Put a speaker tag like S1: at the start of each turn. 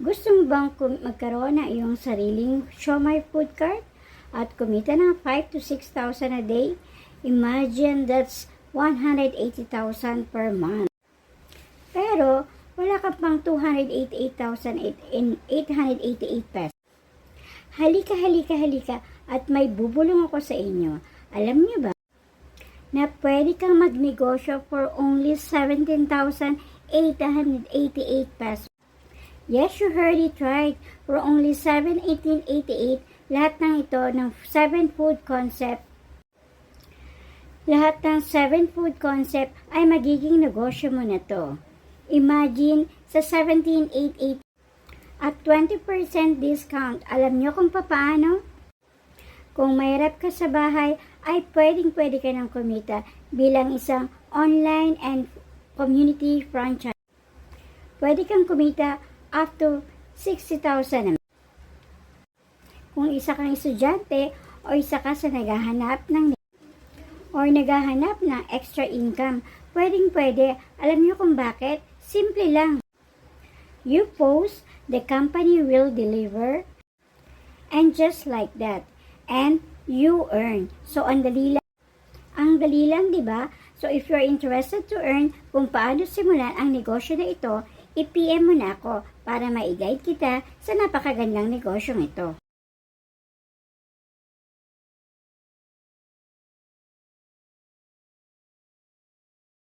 S1: Gusto mo bang magkaroon ng iyong sariling Shomai food cart at kumita ng 5 to 6,000 a day? Imagine that's 180,000 per month. Pero wala ka pang 288,888 pesos. Halika, halika, halika at may bubulong ako sa inyo. Alam niyo ba na pwede kang magnegosyo for only 17,888 pesos. Yes, you heard it right. For only 7,1888, lahat ng ito ng 7 food concept lahat ng 7 food concept ay magiging negosyo mo na to. Imagine sa 1788 at 20% discount. Alam nyo kung paano? Kung mahirap ka sa bahay, ay pwedeng pwede ka nang kumita bilang isang online and community franchise. Pwede kang kumita up to 60,000 naman. Kung isa kang estudyante o isa ka sa naghahanap ng or naghahanap ng extra income, pwedeng pwede. Alam niyo kung bakit? Simple lang. You post, the company will deliver, and just like that. And you earn. So, ang dali lang. Ang dali lang, di ba? So, if you're interested to earn kung paano simulan ang negosyo na ito, i-PM mo na ako para ma-guide kita sa napakagandang negosyong ito.